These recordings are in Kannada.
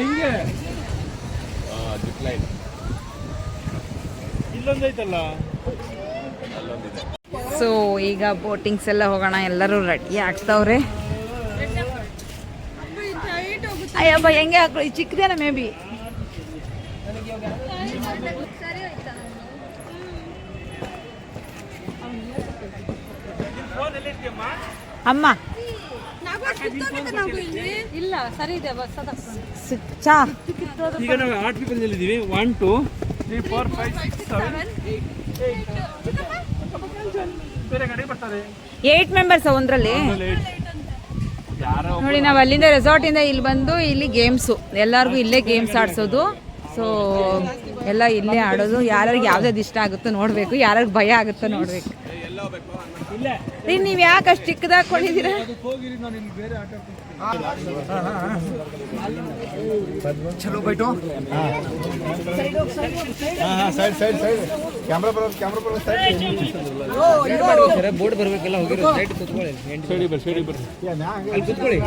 ಹಿಂಗೆ. ಇಲ್ಲೊಂದೈತಲ್ಲ? ಅಲ್ಲೊಂದಿದೆ. ಸೊ ಈಗ ಬೋಟಿಂಗ್ಸ್ ಎಲ್ಲ ಹೋಗೋಣ ಎಲ್ಲರೂ ರೆಡಿ ಆಗ್ತಾವ್ರೆ? ಅಯ್ಯಪ್ಪ ಹೆಂಗೆ ಈ ಚಿಕ್ಕದೇನ ಮೇ ಬಿ ಅಮ್ಮ. ಇಲ್ಲ. ಸರಿ ಇದೆ ಬಸ್ ಚಾ. ಈಗ ನಾವು ಆಟ್ ಪೀಪಲ್ ಇದ್ದೀವಿ one two three four five six seven ಬೇರೆ ಗಾಡಿ ಬರ್ತಾರೆ. ಏಟ್ ಮೆಂಬರ್ಸ್ ಒಂದ್ರಲ್ಲಿ? ಯಾರೋ ನೋಡಿ ನಾವು ಅಲ್ಲಿಂದ ರೆಸಾರ್ಟ್ ಇಂದ ಇಲ್ಲಿ ಬಂದು ಇಲ್ಲಿ ಗೇಮ್ಸು ಎಲ್ಲರಿಗೂ ಇಲ್ಲೇ ಗೇಮ್ಸ್ ಆಡ್ಸೋದು. ಸೊ ಎಲ್ಲ ಇಲ್ಲೇ ಆಡೋದು. ಯಾರ್ಯಾರಿಗೆ ಯಾವ್ದಾವ್ದು ಇಷ್ಟ ಆಗುತ್ತೋ ನೋಡಬೇಕು. ಯಾರ್ಯಾರಿಗೆ ಭಯ ಆಗುತ್ತೋ ನೋಡಬೇಕು. ರೀ ನೀವು ಯಾಕೆ ಅಷ್ಟು ಚಿಕ್ಕದಾಗ ಕೊಂಡಿದ್ದೀರಾ ಚಲೋ bite. Side side side. Camera ಬರೋ ಕ್ಯಾಮ್ರಾ ಬರೋ ಸೈಡ್ ಬೋರ್ಡ್ ಬರ್ಬೇಕಲ್ಲ ಹೋಗಿರೋ ಸೈಡ್ ಕುತ್ಕೊಳ್ಳಿ ಸೈಡಿ ಬರ್ರಿ ಸೈಡಿ. ಬರ್ರಿ ಅಲ್ಲಿ ಕುತ್ಕೊಳ್ಳಿ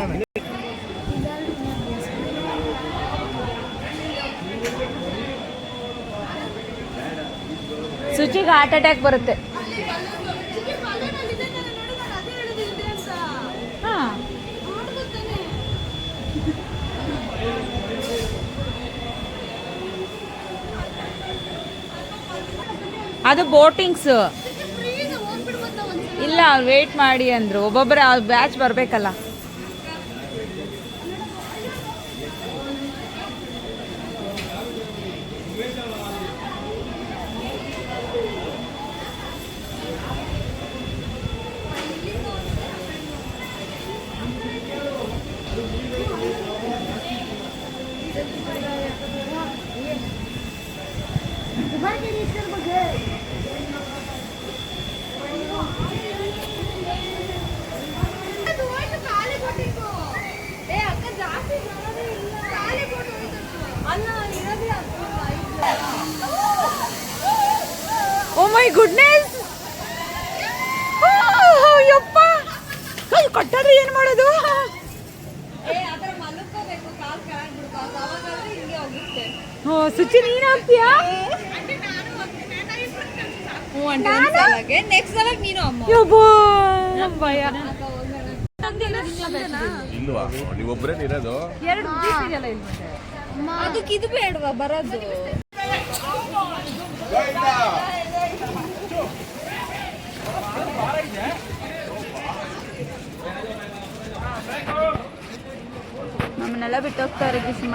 ಸುಚಿಗೆ ಹಾರ್ಟ್ ಅಟ್ಯಾಕ್ ಬರುತ್ತೆ ಹಾ ಅದು ಬೋಟಿಂಗ್ಸ್. ಇಲ್ಲ ಅವ್ರು ವೇಟ್ ಮಾಡಿ ಅಂದ್ರು. ಒಬ್ಬೊಬ್ಬರ ಬ್ಯಾಚ್ ಬರ್ಬೇಕಲ್ಲ. ಓ ಮೈ ಗುಡ್ನೆಸ್ ಯಪ್ಪ ಕೈ ಏನ್ ಏನು ಮಾಡೋದು? ಓ ಸುಚಿ ನೀನ್ ಹಾಕ್ತೀಯಾ ನೆಕ್ಸ್ಟ್ ಸಲ ನೀನು ಅಮ್ಮ. ಭಯ. ಇಲ್ವಾ ನೀವೊಬ್ಬರೇ ಇರೋದು ಎರಡು ಇದೆಯಲ್ಲ ಇಲ್ಲಿ ಮತ್ತೆ? ಅದಕ್ಕೆ ಇದು ಬೇಡವಾ ಬರೋದು? ನಮ್ಮನ್ನೆಲ್ಲ ಬಿಟ್ಟು ಹೋಗ್ತಾರೆ ಕಿಸ್ಮ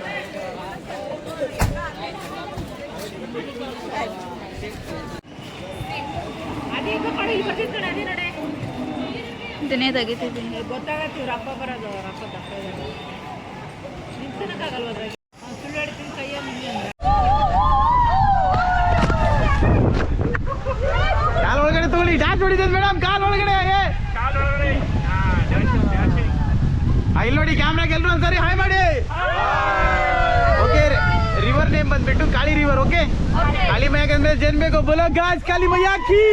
ಇದನ್ನೇ ತೆಗಿತಿದ್ದೀನಿ ಗೊತ್ತಾಗತ್ತೆ ರಪ್ಪ ಬರೋದು ಅಪ್ಪ ದಪ್ಪ ನಿಲ್ಸಕ್ಕಾಗಲ್ವ ಸುಳ್ಳು ಹೇಳ್ತೀನಿ ಕೈಯ ಕಾಲ್ ಒಳಗಡೆ ತಗೊಳ್ಳಿ ಡ್ಯಾನ್ಸ್ ಹೊಡಿತೈತೆ ಮೇಡಮ್ ಕಾಲ್ ಒಳಗಡೆ ಆ, ಇಲ್ಲಿ ನೋಡಿ ಕ್ಯಾಮ್ರಾಗೆ ಎಲ್ಲರೂ ಒಂದ್ಸರಿ ಹಾಯ್ ಮಾಡಿ ಓಕೆ ರಿವರ್ ನೇಮ್ ಬಂದ್ಬಿಟ್ಟು ಕಾಳಿ ರಿವರ್ ಓಕೆ ಕಾಳಿ ಮೈಯಾಗ को बोलो ಬೇಕು काली मैया की?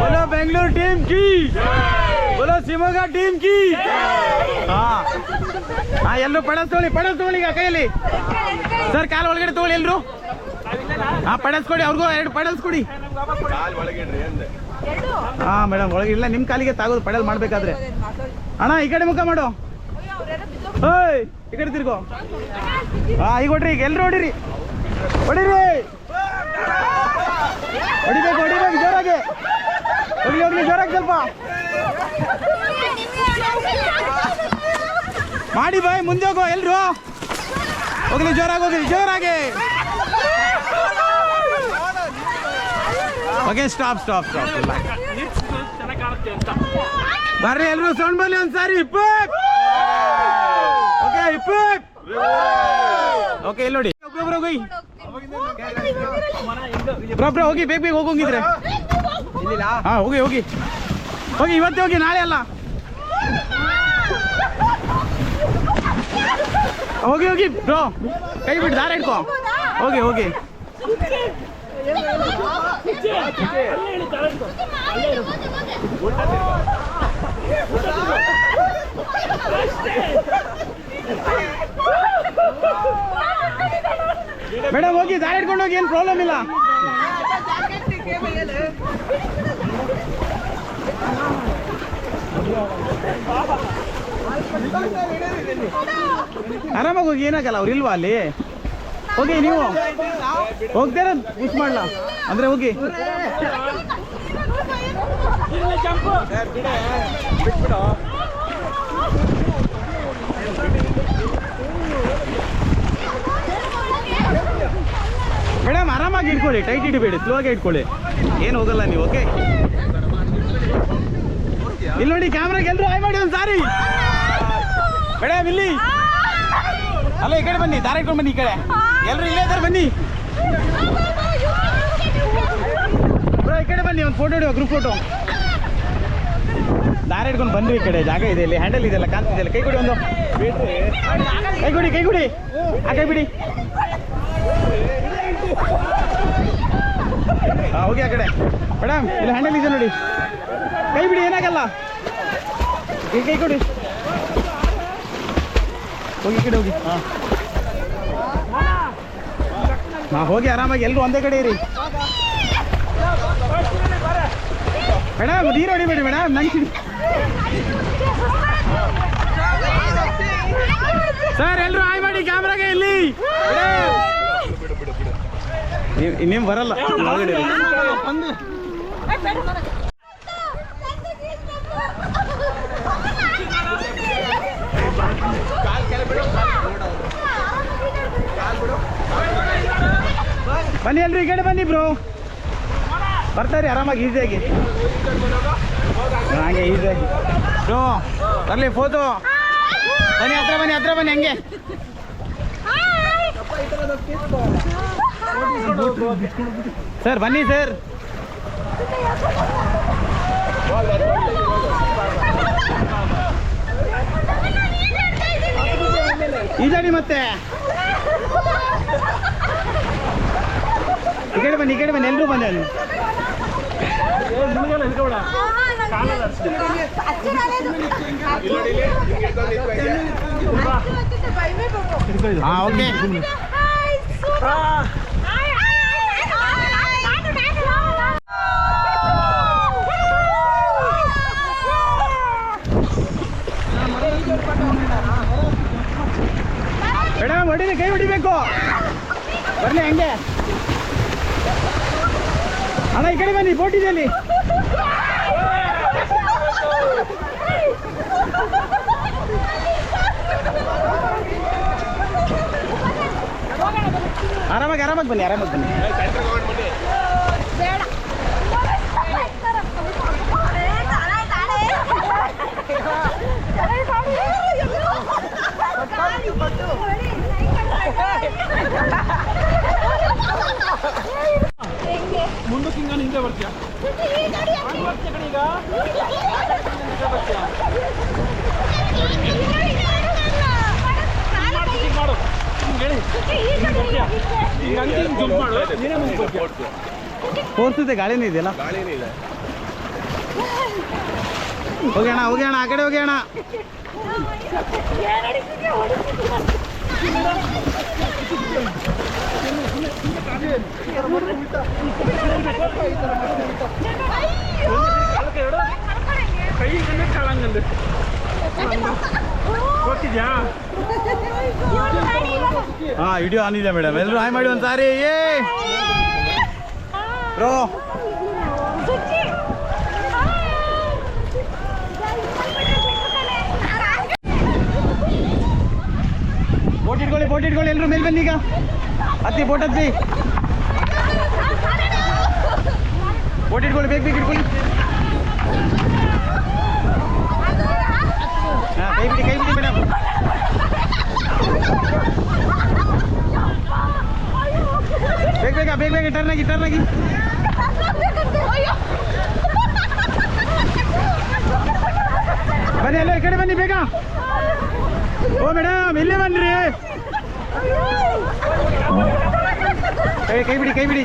बोलो, बेंगलोर टीम की? बोलो ಶಿವಮೊಗ್ಗ ಟೀಮ್ ಕಿ ಹಾ ಹಾ ಎಲ್ಲರೂ ಪಡಸ್ ತಗೊಳ್ಳಿ ಪಡಸ್ ತಗೊಳ್ಳಿ ಈಗ ಕೈಯಲ್ಲಿ. ಸರ್, ಕಾಲ್ ಒಳಗಡೆ ತಗೊಳ್ಳಿ ಹಾ ಪಡಸ್ಕೊಡಿ, ಅವ್ರಿಗೂ ಎರಡು ಪಡಲ್ಸ್ ಕೊಡಿ ಕಾಲ್ ಒಳಗೆ ಇಡ್ರಿ ಅಂದೆ ಹಾ ಮೇಡಮ್, ಒಳಗೆ ಇಲ್ಲ, ನಿಮ್ ಕಾಲಿಗೆ ತಾಗೋದು ಪಡೆಲ್ ಮಾಡ್ಬೇಕಾದ್ರೆ. ಅಣ್ಣ, ಈ ಕಡೆ ಮುಖ ಮಾಡು. ಓಯ್ ಈ ಕಡೆ ತಿರ್ಗೋ. ಹಾ ಈಗ ಹೊಡ್ರಿ, ಈಗ ಎಲ್ರು ಹೊಡಿರಿ. ಹೊಡಿರಿ. ಹೊಡಿಬೇಕು ಹೊಡಿಬೇಕು, ಜೋರಾಗಿ. ಹೊಡಿ ಹೋಗ್ಲಿ ಜೋರಾಗಿ ಸ್ವಲ್ಪ. ಮಾಡಿ ಬಾಯ್, ಮುಂದೆ ಹೋಗೋ, ಎಲ್ರು. ಹೋಗ್ಲಿ, ಜೋರಾಗಿ ಹೋಗ್ಲಿ, ಜೋರಾಗಿ. ಓಕೆ ಸ್ಟಾಪ್ ಸ್ಟಾಪ್ ಸ್ಟಾಪ್ ಬರ್ರಿ, ಎಲ್ರು ಸೌಂಡ್ ಬನ್ನಿ ಒಂದ್ಸಾರಿ ಇಪ್ಪ ಓಕೆ ಇಪ್ಪ ಓಕೆ ಇಲ್ಲಿ ನೋಡಿ. ಒಬ್ಬೊಬ್ರು ಹೋಗಿ. ಬ್ರೋ ಹೋಗಿ, ಬೇಗ ಬೇಗ ಹೋಗೋಂಗಿದ್ರೆ. ಹಾ, ಹೋಗಿ ಹೋಗಿ. ಹೋಗಿ, ಇವತ್ತೇ ಹೋಗಿ, ನಾಳೆ ಅಲ್ಲ. ಹೋಗಿ ಹೋಗಿ, ಬ್ರೋ, ಕೈ ಬಿಟ್ಟು ದಾರ ಇಟ್ಕೋ ಹೋಗಿ ಹೋಗಿ. ಮೇಡಮ್, ಹೋಗಿ ದಾರಿ ಇಟ್ಕೊಂಡು ಹೋಗಿ, ಏನು ಪ್ರಾಬ್ಲಮ್ ಇಲ್ಲ. ಆರಾಮಾಗಿ ಹೋಗಿ, ಏನಾಗಲ್ಲ, ಅವ್ರು ಇಲ್ವಾ ಅಲ್ಲಿ? ಹೋಗಿ ನೀವು. ಹೋಗ್ತೀರ ಪುಷ್ ಮಾಡಲ? ಅಂದ್ರೆ ಹೋಗಿ. ಆರಾಮಾಗಿ ಇಟ್ಕೊಳ್ಳಿ ಟೈಟ್ ಇಡಬೇಡಿ ಸ್ಲೋ ಆಗಿ ಇಟ್ಕೊಳ್ಳಿ. ಏನು ಹೋಗಲ್ಲ ನೀವು ಓಕೆ ಇಲ್ಲಿ ನೋಡಿ ಕ್ಯಾಮ್ರಾಗೆ ಎಲ್ಲರೂ ಆಯ್ ಮಾಡಿ ಒಂದು ಸಾರಿ. ಮೇಡಮ್ ಇಲ್ಲಿ ಅಲ್ಲ ಈ ಕಡೆ ಬನ್ನಿ ದಾರ ಇಟ್ಕೊಂಡು ಬನ್ನಿ ಈ ಕಡೆ. ಎಲ್ರು ಇಲ್ಲೇ ಇದ್ದಾರೆ ಬನ್ನಿ. ಈ ಕಡೆ ಬನ್ನಿ ಒಂದು ಫೋಟೋ ಹಿಡಿಯುವ ಗ್ರೂಪ್ ಫೋಟೋ ದಾರ ಇಟ್ಕೊಂಡು ಬಂದ್ರಿ ಈ ಕಡೆ ಜಾಗ ಇದೆ ಇಲ್ಲಿ ಹ್ಯಾಂಡಲ್ ಇದೆಯಲ್ಲ ಕಾಣ್ತಿದೆಯಲ್ಲ ಕೈ ಕೊಡಿ ಒಂದು. ಕೈ ಕೊಡಿ ಕೈ ಕೊಡಿ. ಆ ಕೈ ಬಿಡಿ. ಹೋಗಿ ಆ ಕಡೆ. ಮೇಡಮ್ ಇಲ್ಲಿ ಹ್ಯಾಂಡಲ್ ಇದೆ ನೋಡಿ. ಕೈ ಬಿಡಿ, ಏನಾಗಲ್ಲ. ಈ ಕೈ ಕೊಡಿ. ಹೋಗಿ ಕಡೆ ಹೋಗಿ. ಹಾಂ. ಹಾ ಹೋಗಿ ಆರಾಮಾಗಿ ಎಲ್ಲರೂ ಒಂದೇ ಕಡೆ ಇರಿ. ಮೇಡಮ್ ನೀರು ಹೊಡಿಬೇಡಿ ಮೇಡಮ್ ನಂಗೆ ಸರ್ ಎಲ್ಲರೂ ಆಯ್ ಮಾಡಿ, ಕ್ಯಾಮ್ರಾಗೆ ಇಲ್ಲಿ. ನೀವು ಇನ್ನೇನು ಬರಲ್ಲ. ಒಳಗಡೆ. ಬನ್ನಿ ಅಲ್ರಿ ಈ ಕಡೆ ಬನ್ನಿ ಬ್ರೋ. ಬರ್ತಾರೆ ಆರಾಮಾಗಿ ಈಸಿಯಾಗಿ. ಹಾಗೆ ಈಸಿಯಾಗಿ. ಬ್ರೋ ಬರಲಿ ಫೋಟೋ. ಬನ್ನಿ ಹತ್ರ ಬನ್ನಿ ಹತ್ರ ಬನ್ನಿ ಹಂಗೆ. ಸರ್ ಬನ್ನಿ ಸರ್. ಈಜಾಡಿ ಮತ್ತೆ. ಈ ಕಡೆ ಬನ್ನಿ ಈ ಕಡೆ ಬನ್ನಿ ಎಲ್ಲರೂ ಬಂದೆ ಅಲ್ಲಿ. ಹಾಂ ಓಕೆ ಮೇಡಮ್ ಹೊಡಿಲಿ ಕೈ ಹೊಡಿಬೇಕು ಬರಲಿ ಹಂಗೆ? ಅಣ್ಣ ಈ ಕಡೆ ಬನ್ನಿ ಬೋಟ್ ಇದೆ ಆರಾಮಾಗಿ ಆರಾಮಾಗಿ ಬನ್ನಿ ಆರಾಮಾಗಿ ಬನ್ನಿ. ಮುಂದಕ್ಕೆ ಹಿಂಗ ಹಿಂದೆ ಬರ್ತೀಯ ಹಿಂಗ್ ಮಾಡು ಹಿಂಗ್ ಹೇಳಿ ಹಿಂಗ್ ಬರ್ತೀಯ ಹಿಂಗ್ ಹಂಗೆ ಹಿಂಗ್ ಜಂಪ್ ಮಾಡು. ನೀನೇ ಮುಂದೆ ಬರ್ತೀಯ ತೋರಿಸುತ್ತೆ ಗಾಳಿನೇ ಇದೆಯಲ್ಲ? ಹೋಗಿ ಅಣ್ಣ ಹೋಗಿ ಅಣ್ಣ ಆ ಕಡೆ ಹೋಗಿ ಹಾ ವಿಡಿಯೋ ಆನ್ ಇದೆ ಮೇಡಮ್. ಎಲ್ಲರೂ ಹಾಯ್ ಮಾಡಿ ಒಂದ್ ಸಾರಿ ಬೋಟ್ ಇಟ್ಕೊಳ್ಳಿ ಬೋಟ್ ಇಟ್ಕೊಳ್ಳಿ ಎಲ್ರು ಮೇಲ್ ಬನ್ನಿ ಈಗ. ಅತ್ತಿ ಬೋಟ್ ಹತ್ತಿ ಬೋಟ್ ಇಟ್ಕೊಳ್ಳಿ ಬೇಗ ಬೇಗ ಇಟ್ಕೊಳ್ಳಿ ಹಾಂ ಕೈ ಬಿಡಿ ಕೈ ಬಿಡಿ ಮೇಡಮ್ ಬೇಗ ಬೇಗ ಬೇಗ ಬೇಗ ಟರ್ನ್ ಆಗಿ ಟರ್ನ್ ಆಗಿ ಬನ್ನಿ ಎಲ್ಲ ಈ ಕಡೆ ಬನ್ನಿ ಬೇಗ ಓ ಮೇಡಮ್ ಇಲ್ಲೇ ಬನ್ರಿ ಕೈ ಬಿಡಿ ಕೈ ಬಿಡಿ.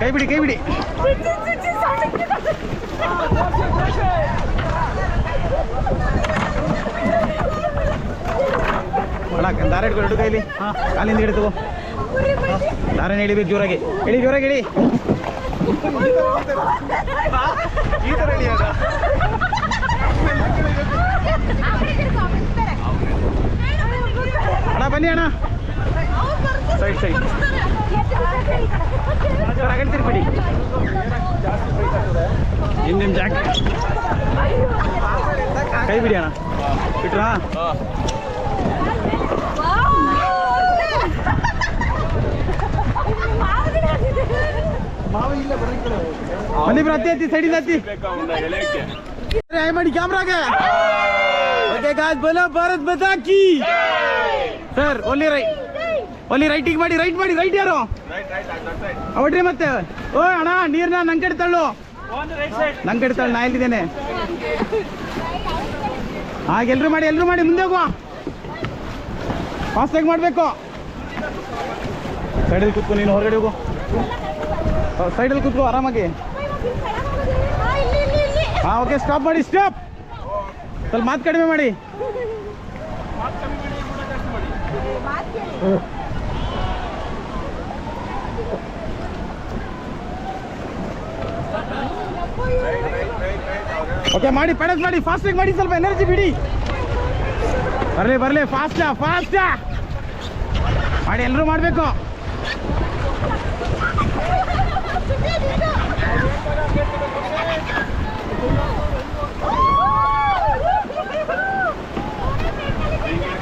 ಕೈ ಬಿಡಿ ಕೈ ಬಿಡಿ. ದಾರ ಹಿಡ್ಕೊ ಎರಡು ಕೈಲಿ. ಹಾಂ, ಕಾಲಿಂದ ಹಿಡಿದು ದಾರನ ಹಿಡಿಬೇಕು ಜೋರಾಗಿ. ಹೇಳಿ ಜೋರಾಗಿ ಹೇಳಿ ಈ ಥರ ಅಣ್ಣ, ಬನ್ನಿ ಅಣ್ಣ. ಸೈಡ್ ಸೈಡ್ ಆಗಲ್ತೀರಿ ಬಿಡಿ. ಹಿಂದಿನ ಜಾಕ್. ಕೈ ಬಿಡಿ ಅಣ್ಣ. ಬಿಟ್ರಾ? ಬನ್ನಿ ಬ್ರೋ ಹತ್ತಿ ಹತ್ತಿ ಸೈಡಿಂದ ಹಾಯ್ ಮಾಡಿ ಕ್ಯಾಮ್ರಾಗ ಓಕೆ ಗಾಯ್ಸ್ ಬೋಲೋ ಭಾರತ್ ಬತಾ ಕಿ ಸರ್ ರೈಟ್ ಓನ್ಲಿ ರೈಟಿಗೆ ಮಾಡಿ ರೈಟ್ ಮಾಡಿ ರೈಟ್ ಯಾರು ಅವಡ್ರಿ ಮತ್ತೆ ಓ ಅಣ್ಣ ನೀರ್ನ ನಂಗೆ ಕಡೆ ತಳ್ಳು ನಂಗೆ ಕಡೆ ತಳ್ಳು ನಾ ಎಲ್ಲಿದ್ದೇನೆ ಹಾಗೆ ಎಲ್ರು ಮಾಡಿ ಎಲ್ರು ಮಾಡಿ ಮುಂದೆ ಹೋಗುವ ಆಗಿ ಮಾಡಬೇಕು ಸೈಡಲ್ಲಿ ಕೂತ್ಕೊ ನೀನು ಹೊರಗಡೆ ಹೋಗು ಸೈಡಲ್ಲಿ ಕೂತ್ಕೋ ಆರಾಮಾಗಿ ಹಾಂ ಓಕೆ ಸ್ಟಾಪ್ ಮಾಡಿ ಸ್ಟಾಪ್ ಸ್ವಲ್ಪ ಮಾತು ಕಡಿಮೆ ಮಾಡಿ ಓಕೆ ಮಾಡಿ ಪೆಡಸ್ ಮಾಡಿ ಫಾಸ್ಟಾಗಿ ಮಾಡಿ ಸ್ವಲ್ಪ ಎನರ್ಜಿ ಬಿಡಿ ಬರಲಿ ಬರಲಿ ಫಾಸ್ಟಾ ಫಾಸ್ಟಾ ಮಾಡಿ ಎಲ್ಲರೂ ಮಾಡಬೇಕು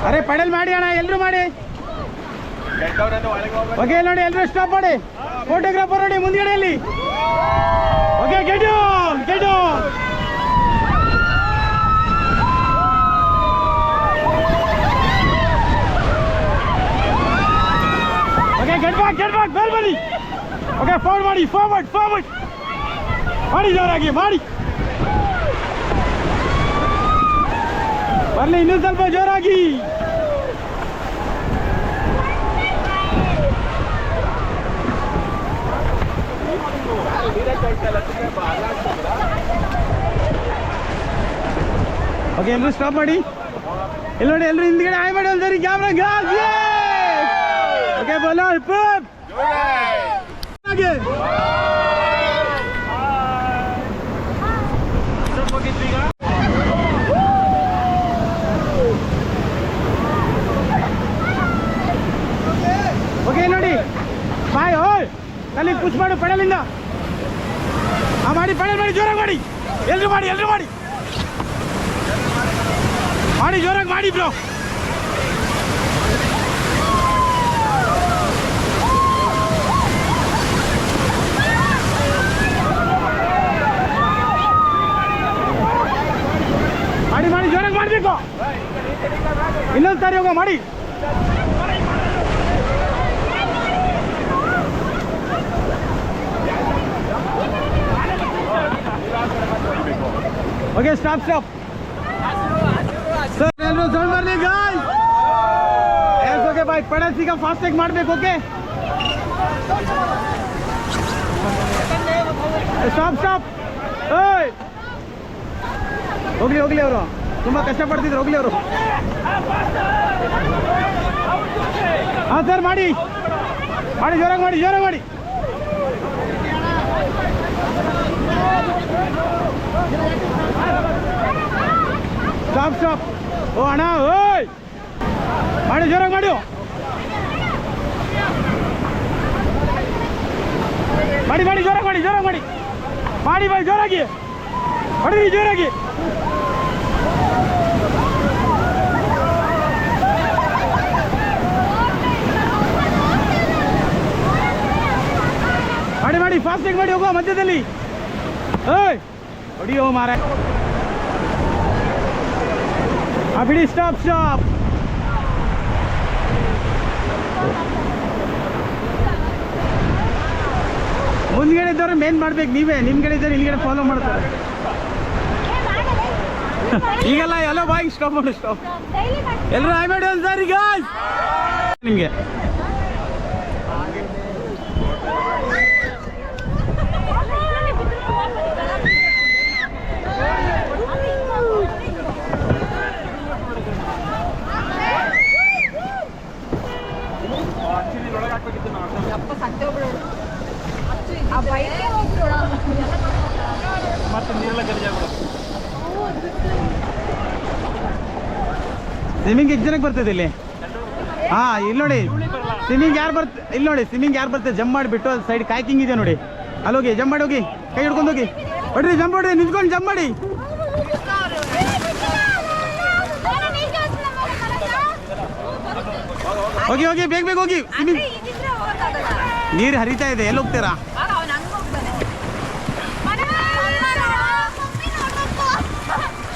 ಅರೆ ಪೆಡಲ್ ಮಾಡಿ ಅಣ್ಣ ಎಲ್ಲರೂ ಮಾಡಿ. ಓಕೆ ನೋಡಿ ಎಲ್ಲರೂ ಸ್ಟಾಪ್ ಮಾಡಿ. ಫೋಟೋಗ್ರಾಫರ್ ನೋಡಿ, ಮುಂದ್ಗಡೆಯಲ್ಲಿ. Okay get get okay get back get back bale ಬನ್ನಿ. ಓಕೆ ಫೋನ್ ಮಾಡಿ ಫಾರ್ವರ್ಡ್ ಫಾರ್ವರ್ಡ್ ಮಾಡಿ ಜೋರಾಗಿ, ಮಾಡಿ. ಬರಲಿ ಇನ್ನೂ ಸ್ವಲ್ಪ ಜೋರಾಗಿ ಓಕೆ ಎಲ್ಲರೂ ಸ್ಟಾಪ್ ಮಾಡಿ ಇಲ್ಲಿ ನೋಡಿ ಎಲ್ಲರೂ ಹಿಂದ್ಗಡೆ ಆಯ್ ಮಾಡಿ ಒಂದ್ಸರಿ ಕ್ಯಾಮ್ರಾ ಗಾಸ್ ಓಕೆ ಬೋಲೋ ಹಿಪ್ ಹಾಗೆ ಓಕೆ ನೋಡಿ ಬಾಯ್ ಓಯ್ ಅಲ್ಲಿ ಪುಷ್ ಮಾಡು ಪೆಡಲಿಂದ. ಆ ಮಾಡಿ ಪಡೆ ಮಾಡಿ, ಜೋರಾಗಿ ಮಾಡಿ. ಎಲ್ರು ಮಾಡಿ ಎಲ್ರು ಮಾಡಿ. ಮಾಡಿ, ಜೋರಾಗಿ ಮಾಡಿ ಬ್ರೋ. ಮಾಡಿ ಮಾಡಿ, ಜೋರಾಗಿ ಮಾಡಬೇಕು. ಇನ್ನೊಂದು ಸಾರಿ ಹೋಗೋ, ಮಾಡಿ. ಓಕೆ ಸ್ಟಾಪ್ ಸ್ಟಾಪ್ ಸರ್ ಎಲ್ಲರೂ ಸೌಂಡ್ ಬರಲಿ ಗಾಯ್ಸ್ ಎಸ್ ಓಕೆ ಬಾಯ್ ಪಡಸ್ ಈಗ ಫಾಸ್ಟಾಗಿ ಮಾಡಬೇಕು ಓಕೆ ಸ್ಟಾಪ್ ಸ್ಟಾಪ್ ಏಯ್ ಹೋಗ್ಲಿ ಹೋಗ್ಲಿ ಅವರು ತುಂಬಾ ಕಷ್ಟಪಡ್ತಿದ್ರು ಹೋಗ್ಲಿ ಅವರು ಹಾಂ ಸರ್ ಮಾಡಿ ಮಾಡಿ ಜೋರಾಗಿ ಮಾಡಿ ಜೋರಾಗಿ ಮಾಡಿ ಸ್ಟಾಪ್ ಸ್ಟಾಪ್ ಓ, ಅಣ್ಣ, ಓಯ್. ಮಾಡಿ, ಜೋರಾಗಿ ಮಾಡಿ. ಮಾಡಿ ಮಾಡಿ, ಜೋರಾಗಿ ಮಾಡಿ ಜೋರಾಗಿ ಮಾಡಿ. ಮಾಡಿ ಬಾಯ್ ಜೋರಾಗಿ. ಹೊಡ್ರಿ, ಜೋರಾಗಿ. ಮಾಡಿ ಮಾಡಿ, ಫಾಸ್ಟಾಗಿ ಮಾಡಿ ಹೋಗುವ ಮಧ್ಯದಲ್ಲಿ. ಏಯ್ ಹೊಡಿಯೋ ಮಾರ ಬಿಡಿ ಸ್ಟಾಪ್ ಸ್ಟಾಪ್ ಮುಂದ್ಗಡೆ ಇದ್ದವ್ರು ಮೇನ್ ಮಾಡ್ಬೇಕು ನೀವೇ. ನಿಮ್ಗಡೆ ಇದ್ದಾರೆ ಇಲ್ಲಿಗಡೆ ಫಾಲೋ ಮಾಡ್ತಾರೆ. ಈಗೆಲ್ಲ ಎಲ್ಲ ಬಾಯ್ ಸ್ಟಾಪ್ ಮಾಡಿ ಸ್ಟಾಪ್ ಎಲ್ಲರೂ ಐ ಮಾಡಿ ಒಂದು ಸಾರಿ ಗಾಯ್ಸ್ ನಿಮಗೆ. ಸ್ವಿಮ್ಮಿಂಗ್ ಎಷ್ಟು ಜನಕ್ಕೆ ಬರ್ತದೆ ಇಲ್ಲಿ? ಹಾ, ಇಲ್ಲಿ ನೋಡಿ. ಸ್ವಿಮ್ಮಿಂಗ್ ಯಾರು ಬರ್ತ, ಇಲ್ಲಿ ನೋಡಿ ಸ್ವಿಮ್ಮಿಂಗ್ ಯಾರು ಬರ್ತದೆ ಜಂಪ್ ಮಾಡಿಬಿಟ್ಟು ಸೈಡ್ ಕಾಯ್ಕಿಂಗ್ ಇದೆ ನೋಡಿ. ಅಲ್ಲಿ ಹೋಗಿ ಜಂಪ್ ಮಾಡಿ ಹೋಗಿ. ಕೈ ಹಿಡ್ಕೊಂಡು ಹೋಗಿ. ಹೊಡ್ರಿ, ಜಂಪ್ ಹೊಡ್ರಿ, ನಿಂತ್ಕೊಂಡು ಜಂಪ್ ಮಾಡಿ. ಹೋಗಿ ಹೋಗಿ, ಬೇಗ ಬೇಗ ಹೋಗಿ. ಸ್ವಿಮ್ಮಿಂಗ್ ನೀರು ಹರಿತಾ ಇದೆ, ಎಲ್ಲಿ ಹೋಗ್ತೀರಾ?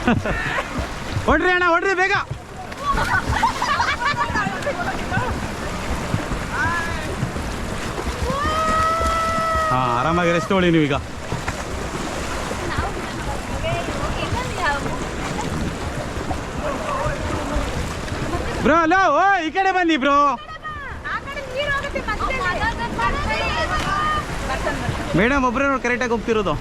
ಹೊಡ್ರಿ ಅಣ್ಣ, ಹೊಡ್ರಿ, ಬೇಗ. ಹಾ, ಆರಾಮಾಗಿ ರೆಸ್ಟ್ ಹೊಳಿ ನೀವೀಗ. ಬ್ರೋ, ಅಲೋ, ಓ, ಈ ಕಡೆ ಬನ್ನಿ ಬ್ರೋ. ಮೇಡಮ್ ಒಬ್ಬರೇ ನೋಡಿ ಕರೆಕ್ಟಾಗಿ ಹೋಗ್ತಿರೋದು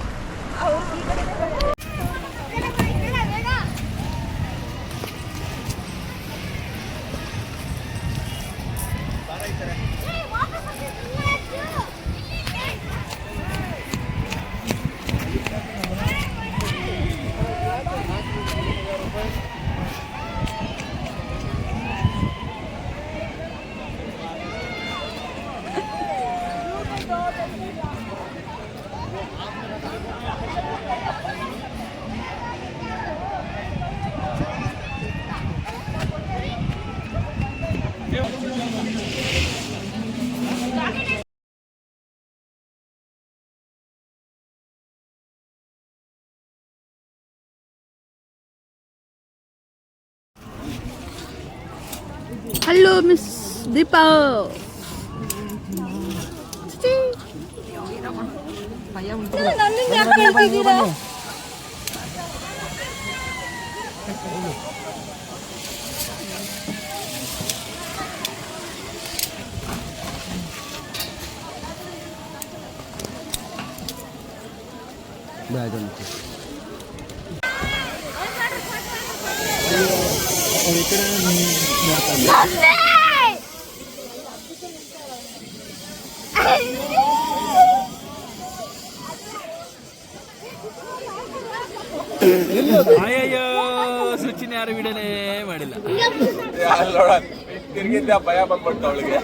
ಮಿಸ್ ದೀಪಾ ನನ್ನಿಂದ ಯಾಕೆ ಹೇಳ್ತಿದ್ದೀರಾ ಅಯ್ಯಯ್ಯೋ ಸುಚಿನ ಯಾರು ವಿಡಿಯೋನೇ ಮಾಡಿಲ್ಲ ತಿರ್ಗಿದ್ದ ಭಯ ಬಂದ್ಬಿಡ್ತು ಅವಳಿಗೆ